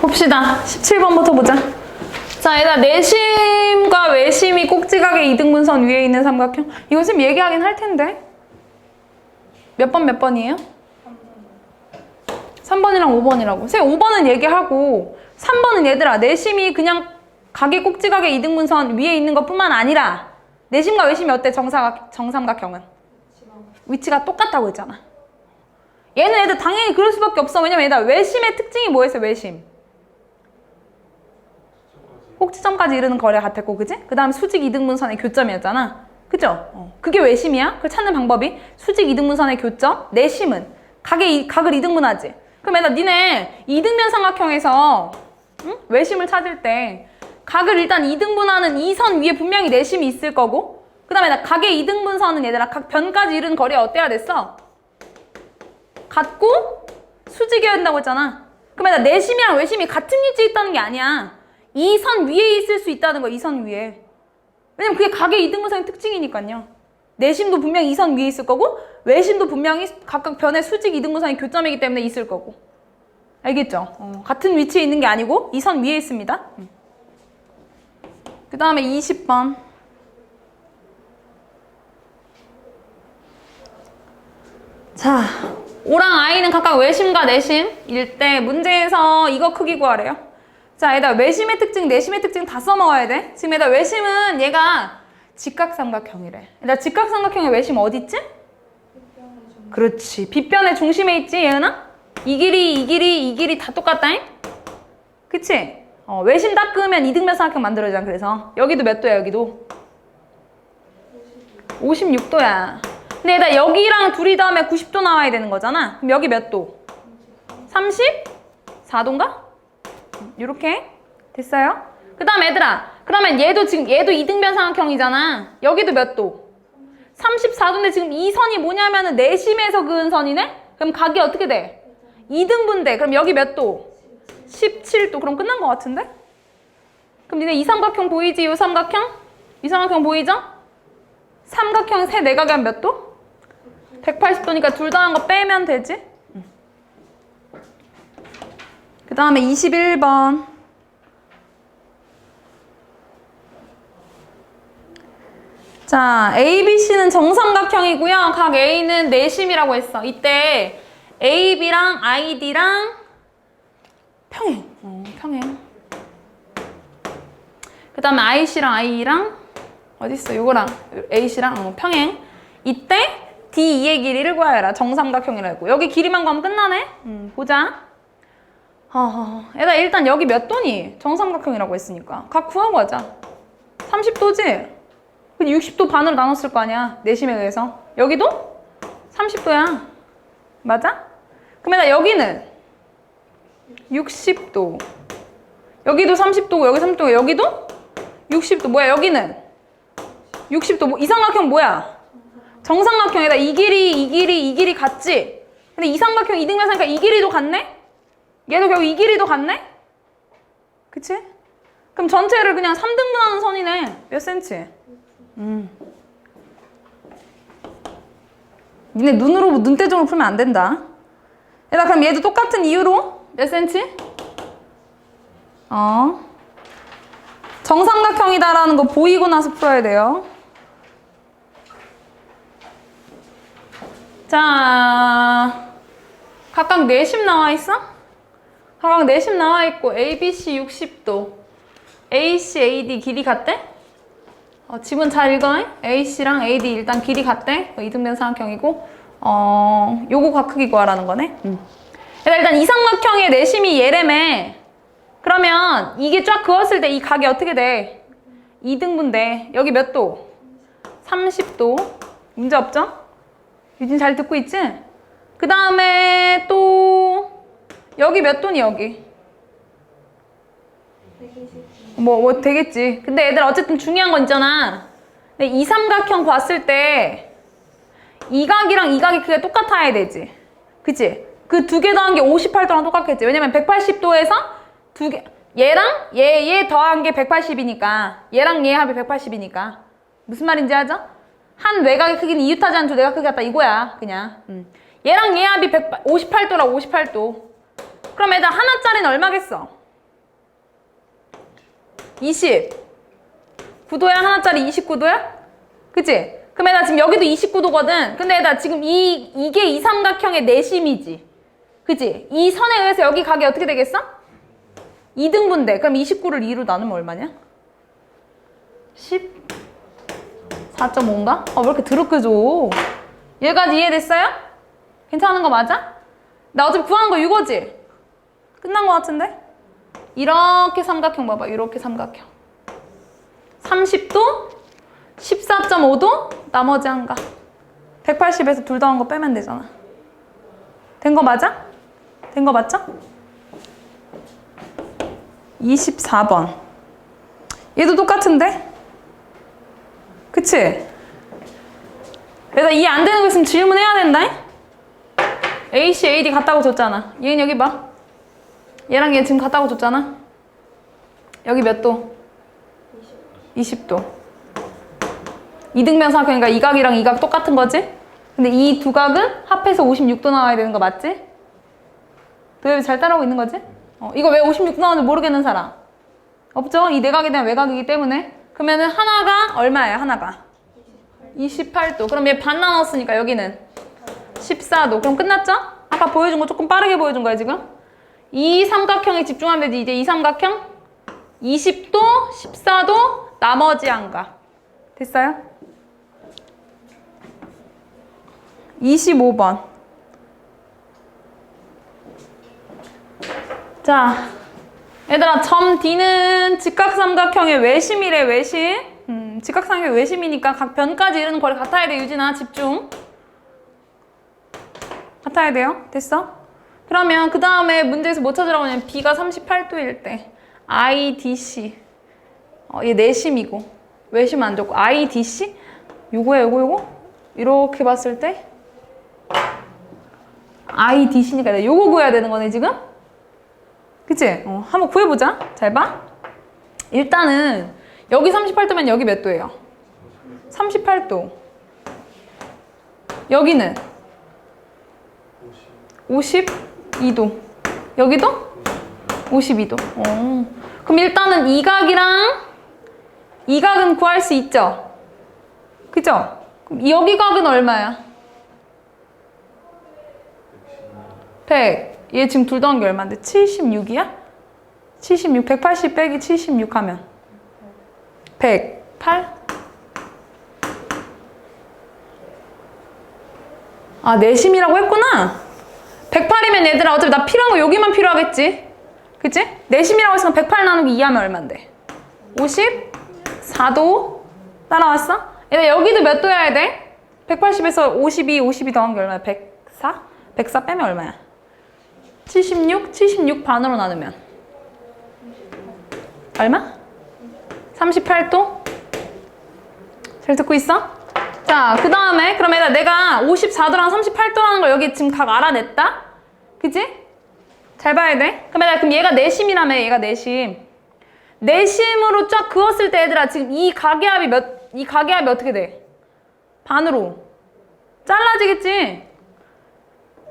봅시다. 17번부터 보자. 자, 얘들아, 내심과 외심이 꼭지각의 이등분선 위에 있는 삼각형. 이거 좀 얘기하긴 할 텐데. 몇 번 몇 번이에요? 3번이랑 5번이라고. 선생님 5번은 얘기하고 3번은 얘들아, 내심이 그냥 각의 꼭지각의 이등분선 위에 있는 것 뿐만 아니라 내심과 외심이 어때? 정사각, 정삼각형은? 위치가 똑같다고 했잖아. 얘는 애들 당연히 그럴 수밖에 없어. 왜냐면 얘들 외심의 특징이 뭐였어? 외심. 꼭지점까지 이르는 거리가 같았고, 그지? 그 다음 수직 이등분선의 교점이었잖아. 그죠? 어. 그게 외심이야? 그걸 찾는 방법이 수직 이등분선의 교점, 내심은 각의 이- 각을 이등분하지. 그럼 얘들 니네 이등변 삼각형에서 응? 외심을 찾을 때 각을 일단 이등분하는 이 선 위에 분명히 내심이 있을 거고, 그 다음에 각의 이등분선은 얘들아 각 변까지 이르는 거리가 어때야 됐어? 같고 수직이어야 된다고 했잖아. 그러면 내심이랑 외심이 같은 위치에 있다는 게 아니야. 이 선 위에 있을 수 있다는 거야, 이 선 위에. 왜냐면 그게 각의 이등분선의 특징이니까요. 내심도 분명히 이 선 위에 있을 거고, 외심도 분명히 각각 변의 수직 이등분선의 교점이기 때문에 있을 거고. 알겠죠? 어, 같은 위치에 있는 게 아니고, 이 선 위에 있습니다. 그 다음에 20번. 자, O랑 I는 각각 외심과 내심일 때 문제에서 이거 크기 구하래요. 자, 얘들아 외심의 특징, 내심의 특징 다 써먹어야 돼. 지금 얘들아 외심은 얘가 직각삼각형이래. 얘들아 직각삼각형의 외심 어디 있지? 그렇지. 빗변의 중심에 있지, 얘은아? 이 길이, 이 길이, 이 길이 다 똑같다잉? 그치? 어, 외심 닦으면 이등변 삼각형 만들어지잖아, 그래서. 여기도 몇 도야, 여기도? 56도야. 근데 얘들아 여기랑 둘이 다음에 90도 나와야 되는 거잖아. 그럼 여기 몇 도? 34도인가? 이렇게 됐어요? 그 다음 얘들아 그러면 얘도 지금 얘도 이등변 삼각형이잖아. 여기도 몇 도? 34도인데 지금 이 선이 뭐냐면은 내심에서 그은 선이네? 그럼 각이 어떻게 돼? 2등분 돼. 그럼 여기 몇 도? 17도. 그럼 끝난 것 같은데? 그럼 니네 이 삼각형 보이지? 이 삼각형? 이 삼각형 보이죠? 삼각형 세 내각이 한 몇 도? 180도니까 둘 다 한 거 빼면 되지? 그 다음에 21번. 자, ABC는 정삼각형이고요. 각 A는 내심이라고 했어. 이때 AB랑 ID랑 평행. 어, 평행. 그 다음에 IC랑 I랑 어딨어? 요거랑 AC랑 어, 평행. 이때 D2의 길이를 구하여라. 정삼각형이라고. 여기 길이만 구하면 끝나네? 음, 보자. 어, 얘들아 일단 여기 몇 도니? 정삼각형이라고 했으니까. 각 구하고 하자. 30도지? 근데 60도 반으로 나눴을 거 아니야. 내심에 의해서. 여기도 30도야. 맞아? 그럼 얘들아 여기는 60도. 여기도 30도고 여기 30도고 여기도 60도. 뭐야 여기는 60도. 뭐, 이 삼각형 뭐야? 정삼각형에다 이 길이, 이 길이, 이 길이 같지? 근데 이 삼각형 이등변 삼각형 이 길이도 같네? 얘도 결국 이 길이도 같네? 그치? 그럼 전체를 그냥 3등분하는 선이네. 몇 센치? 음. 니네 눈으로, 눈대중으로 풀면 안 된다. 얘들아, 그럼 얘도 똑같은 이유로 몇 센치? 어. 정삼각형이다라는 거 보이고 나서 풀어야 돼요. 자, 각각 내심 나와 있어? 각각 내심 나와 있고 ABC 60도, AC, AD 길이 같대? 어, 지문 잘 읽어. AC랑 AD 일단 길이 같대. 어, 이등변 삼각형이고, 어, 요거 각 크기 구하라는 거네. 음. 일단 이 삼각형의 내심이 얘래매. 그러면 이게 쫙 그었을 때 이 각이 어떻게 돼? 2등분 돼. 여기 몇 도? 30도. 문제 없죠? 유진 잘 듣고 있지? 그 다음에 또 여기 몇 도니 여기? 뭐, 뭐 되겠지. 근데 애들 어쨌든 중요한 건 있잖아. 이 삼각형 봤을 때 이 각이랑 이 각이 크게 똑같아야 되지. 그치? 그 두 개 더한 게 58도랑 똑같겠지. 왜냐면 180도에서 두 개, 얘랑 얘, 얘 더한 게 180이니까. 얘랑 얘 합이 180이니까. 무슨 말인지 알죠? 한 외곽의 크기는 이웃하지 두 내각 크기 같다 이거야. 그냥. 음. 얘랑 얘 합이 158도라 58도. 그럼 애들 하나짜리는 얼마겠어? 20. 9도야? 하나짜리 29도야? 그치? 그럼 얘나 지금 여기도 29도거든. 근데 얘나 지금 이, 이게 이 삼각형의 내심이지. 그치? 이 선에 의해서 여기 각이 어떻게 되겠어? 2등분대. 그럼 29를 2로 나누면 얼마냐? 10? 4.5인가? 아, 왜 이렇게 더럽게 줘? 얘까지 이해됐어요? 괜찮은 거 맞아? 나 어차피 구하는 거 이거지? 끝난 거 같은데? 이렇게 삼각형 봐봐. 이렇게 삼각형. 30도, 14.5도, 나머지 한 가. 180에서 둘 더한 거 빼면 되잖아. 된 거 맞아? 된 거 맞죠? 24번. 얘도 똑같은데? 그치? 얘가 이해 안 되는 거 있으면 질문해야 된다. AC, AD 같다고 줬잖아. 얘는 여기 봐. 얘랑 얘 지금 같다고 줬잖아. 여기 몇 도? 20 도. 이등변 사각형이니까 이 각이랑 이 각 똑같은 거지? 근데 이 두 각은 합해서 56도 나와야 되는 거 맞지? 도엽이 잘 따라오고 있는 거지? 어, 이거 왜 56도 나오는지 모르겠는 사람? 없죠? 이 내각에 대한 외곽이기 때문에. 그러면은 하나가 얼마예요? 하나가? 28도. 그럼 얘 반 나눴으니까 여기는 14도. 그럼 끝났죠? 아까 보여준 거 조금 빠르게 보여준 거야 지금? 이 삼각형에 집중하면 되지. 이제 이 삼각형 20도, 14도, 나머지 안가. 됐어요? 25번. 자, 얘들아, 점 D는 직각삼각형의 외심이래, 외심. 음, 직각삼각형의 외심이니까 각 변까지 이르는 거리 같아야 돼, 유진아. 집중. 같아야 돼요. 됐어? 그러면 그 다음에 문제에서 뭐 찾으라고 하냐면 B가 38도일 때 IDC 어, 얘 내심이고 외심 안 좋고 IDC 요거야 요거 요거? 이렇게 봤을 때 IDC니까 요거 구해야 되는 거네 지금? 그치? 어, 한번 구해보자. 잘 봐. 일단은 여기 38도면 여기 몇 도예요? 38도. 여기는 52도. 여기도? 52도. 어. 그럼 일단은 이 각이랑 이 각은 구할 수 있죠? 그죠? 그럼 여기 각은 얼마야? 100. 얘 지금 둘 더한 게 얼마인데? 76이야? 76. 180 빼기 76 하면 108? 아, 내심이라고 했구나. 108이면 얘들아 어차피 나 필요한 거 여기만 필요하겠지? 그치? 내심이라고 했으면 108 나누기 2 하면 얼만데? 54도 따라왔어? 얘들아 여기도 몇 도여야 돼? 180에서 52, 52 더한 게 얼마야? 104? 104 빼면 얼마야? 76? 76 반으로 나누면 얼마? 38도? 잘 듣고 있어? 자, 그 다음에 그럼 얘들아 내가 54도랑 38도라는 걸 여기 지금 각 알아냈다? 그지? 잘 봐야 돼. 얘들아 그럼 얘가 내심이라며 얘가 내심. 내심으로 쫙 그었을 때 얘들아 지금 이 가계합이 몇 이 가계합이 어떻게 돼? 반으로 잘라지겠지.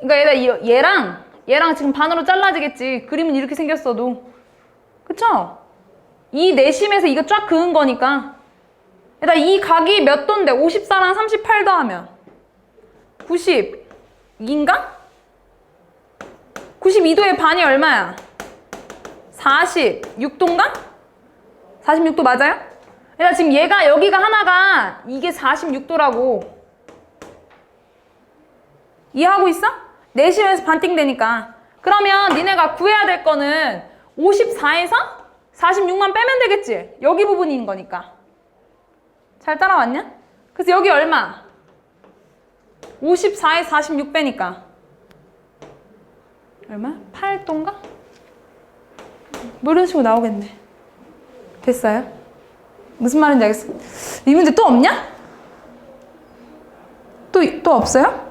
그러니까 얘들아 이- 얘랑 얘랑 지금 반으로 잘라지겠지. 그림은 이렇게 생겼어도. 그쵸? 이 내심에서 이거 쫙 그은 거니까. 얘들아 이 각이 몇 도인데 54랑 38 더하면 92인가? 92도의 반이 얼마야? 46도인가? 46도 맞아요? 얘들아 지금 얘가 여기가 하나가 이게 46도라고 이해하고 있어? 내심에서 반띵 되니까 그러면 니네가 구해야 될 거는 54에서 46만 빼면 되겠지? 여기 부분인 거니까 잘 따라왔냐? 그래서 여기 얼마? 54에 46 빼니까 얼마? 8도인가? 뭐 이런 식으로 나오겠네 됐어요? 무슨 말인지 알겠어? 이 문제 또 없냐? 또, 또 없어요?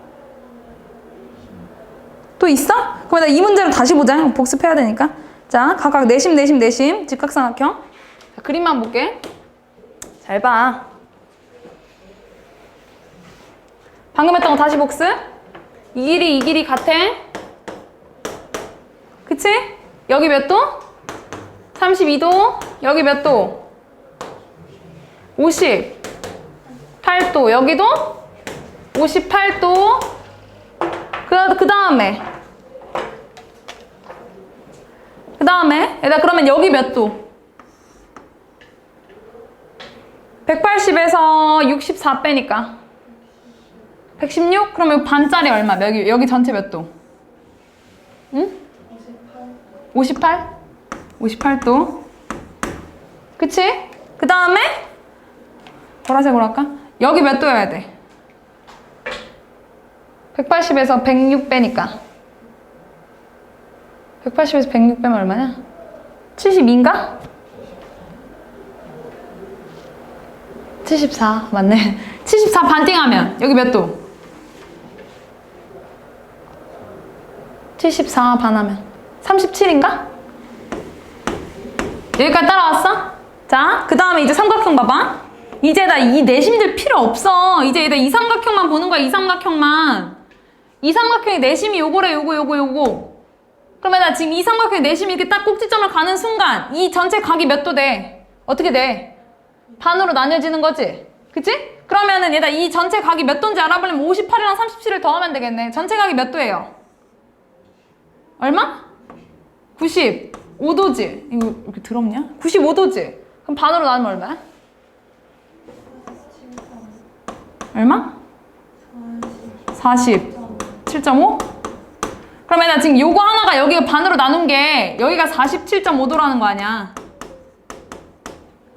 또 있어? 나이 문제를 다시 보자 복습해야 되니까 자 각각 내심 내심 내심 직각삼각형 자, 그림만 볼게 잘 봐. 방금 했던 거 다시 복습. 이 길이 이 길이 같아. 여기 몇 도? 32도. 여기 몇 도? 58도. 여기도 58도. 그, 그 다음에. 그 다음에. 얘들아, 그러면 여기 몇 도? 180에서 64 빼니까. 116? 그러면 반짜리 얼마? 여기, 여기 전체 몇 도? 응? 58? 58도. 그치? 그 다음에 보라색으로 할까? 여기 몇 도여야 돼? 180에서 106 빼니까 180에서 106 빼면 얼마냐? 72인가? 74 맞네 74 반띵하면 여기 몇 도? 74 반하면 37인가? 여기까지 따라왔어? 자, 그 다음에 이제 삼각형 봐봐. 이제 나 이 내심들 필요 없어. 이제 나 이 삼각형만 보는 거야, 이 삼각형만. 이 삼각형의 내심이 요거래, 요거, 요거, 요거. 그러면 나 지금 이 삼각형의 내심이 이렇게 딱 꼭지점을 가는 순간 이 전체 각이 몇 도 돼? 어떻게 돼? 반으로 나뉘어지는 거지? 그치? 그러면은 얘다 이 전체 각이 몇 도인지 알아보려면 58이랑 37을 더하면 되겠네. 전체 각이 몇 도예요? 얼마? 95도지. 이거 이렇게 더럽냐? 95도지. 그럼 반으로 나누면 얼마야? 얼마? 47.5? 그러면 나 지금 요거 하나가 여기가 반으로 나눈 게 여기가 47.5도라는 거 아니야.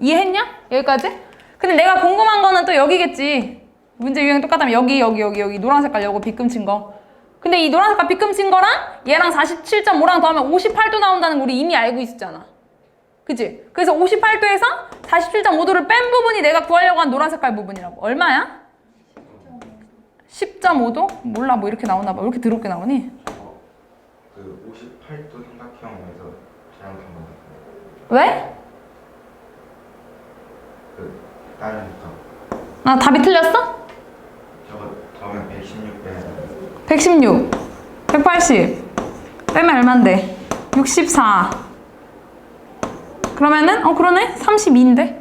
이해했냐? 여기까지? 근데 내가 궁금한 거는 또 여기겠지. 문제 유형 똑같다면 여기, 여기, 여기, 여기 노란 색깔 요거 빗금친 거. 근데 이 노란 색깔 빗금친 거랑 얘랑 47.5랑 더하면 58도 나온다는 거 우리 이미 알고 있었잖아. 그치? 그래서 58도에서 47.5도를 뺀 부분이 내가 구하려고 한 노란 색깔 부분이라고. 얼마야? 10.5도? 몰라, 뭐 이렇게 나오나 봐. 왜 이렇게 더럽게 나오니? 그 58도 삼각형에서 잘못한 거 같아요. 왜? 그 다른 거 아, 답이 틀렸어? 저거 더하면 116 빼야 돼. 116, 180, 빼면 얼만데? 64. 그러면은, 어, 그러네? 32인데?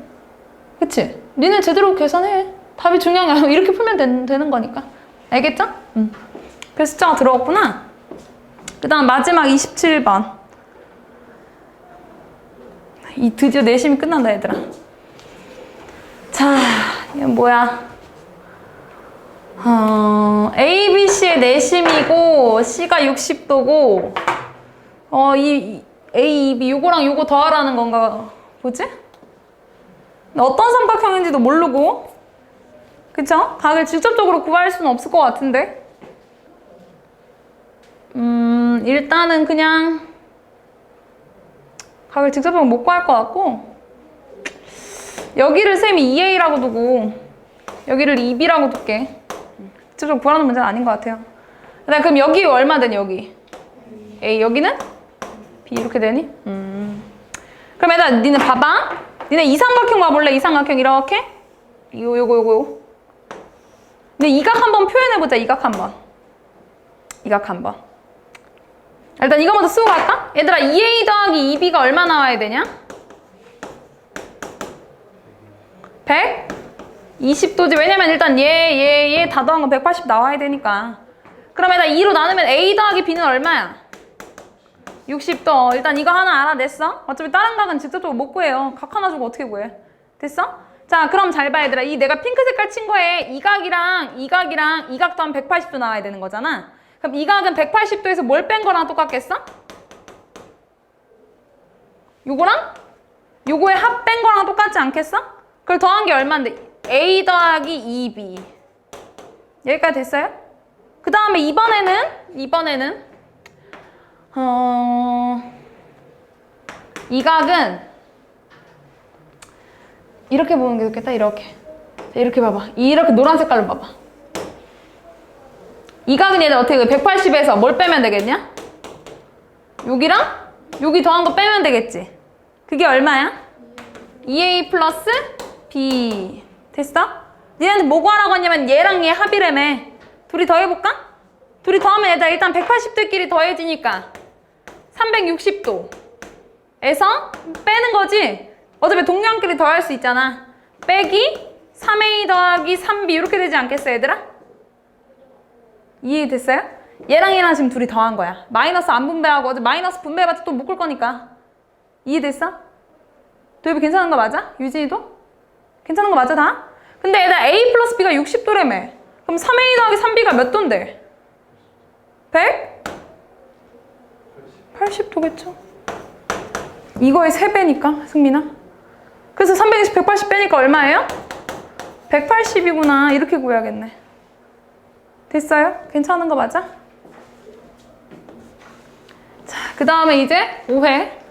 그치? 니네 제대로 계산해. 답이 중요한 게 아니고 이렇게 풀면 된- 되는 거니까. 알겠죠? 응. 그래서 숫자가 들어갔구나. 그 다음 마지막 27번. 이 드디어 내심이 끝난다, 얘들아. 자, 이건 뭐야? 어, A, B, C의 내심이고 C가 60도고 어, 이, 이 A, E, B 요거랑 요거 더하라는 건가? 근데 어떤 삼각형인지도 모르고. 그쵸? 각을 직접적으로 구할 수는 없을 것 같은데. 음, 일단은 그냥 각을 직접적으로 못 구할 것 같고. 여기를 쌤이 2A라고 두고 여기를 2B라고 둘게 직접 구하는 문제는 아닌 것 같아요. 그다음 그럼 여기 얼마 되니 여기? A 여기는 B 이렇게 되니? 음. 그럼 얘들아 니네 봐봐. 니네 이 삼각형 봐볼래? 이 삼각형 이렇게? 이거 요거 요거 요거. 근데 이각 한번 표현해 보자. 이각 한번. 이각 한번. 일단 이거 먼저 쓰고 갈까? 얘들아 2A 더하기 2B가 얼마 나와야 되냐? 100? 20도지. 왜냐면 일단 얘, 얘, 얘 다 더한 건 180 나와야 되니까. 그러면 나 2로 나누면 A 더하기 B는 얼마야? 60도. 일단 이거 하나 알아냈어? 어차피 다른 각은 직접적으로 못 구해요. 각 하나 주고 어떻게 구해? 됐어? 자, 그럼 잘 봐, 얘들아. 이 내가 핑크 색깔 친 거에 이 각이랑 이 각이랑 이 각도 한 180도 나와야 되는 거잖아. 그럼 이 각은 180도에서 뭘 뺀 거랑 똑같겠어? 요거랑? 요거의 합 뺀 거랑 똑같지 않겠어? 그걸 더한 게 얼마인데? A 더하기 2B. 여기까지 됐어요? 그 다음에 이번에는, 이번에는, 어, 이 각은 이렇게 보는 게 좋겠다, 이렇게. 자, 이렇게 봐봐. 이렇게 노란 색깔로 봐봐. 이 각은 얘들 어떻게 180에서 뭘 빼면 되겠냐? 여기랑 여기 더한 거 빼면 되겠지. 그게 얼마야? 2A 플러스 B. 됐어? 니네한테 뭐 구하라고 했냐면 얘랑 얘 합이라며. 둘이 더 해볼까? 둘이 더하면 얘들 일단 180도끼리 더해지니까 360도 에서 빼는 거지. 어차피 동량끼리 더할 수 있잖아. 빼기 3a 더하기 3b 이렇게 되지 않겠어 얘들아? 이해됐어요? 얘랑 얘랑 지금 둘이 더한 거야. 마이너스 안 분배하고 어제 마이너스 분배해봤자 또 묶을 거니까. 이해됐어? 도입이 괜찮은 거 맞아? 유진이도? 괜찮은 거 맞아 다? 근데 얘들아 a 플러스 b가 60도래매. 그럼 3a 더하기 3b가 몇 도인데? 100? 80도겠죠? 이거의 3배니까 승민아. 그래서 320, 180 빼니까 얼마예요? 180이구나. 이렇게 구해야겠네. 됐어요? 괜찮은 거 맞아? 자, 그 다음에 이제 5회.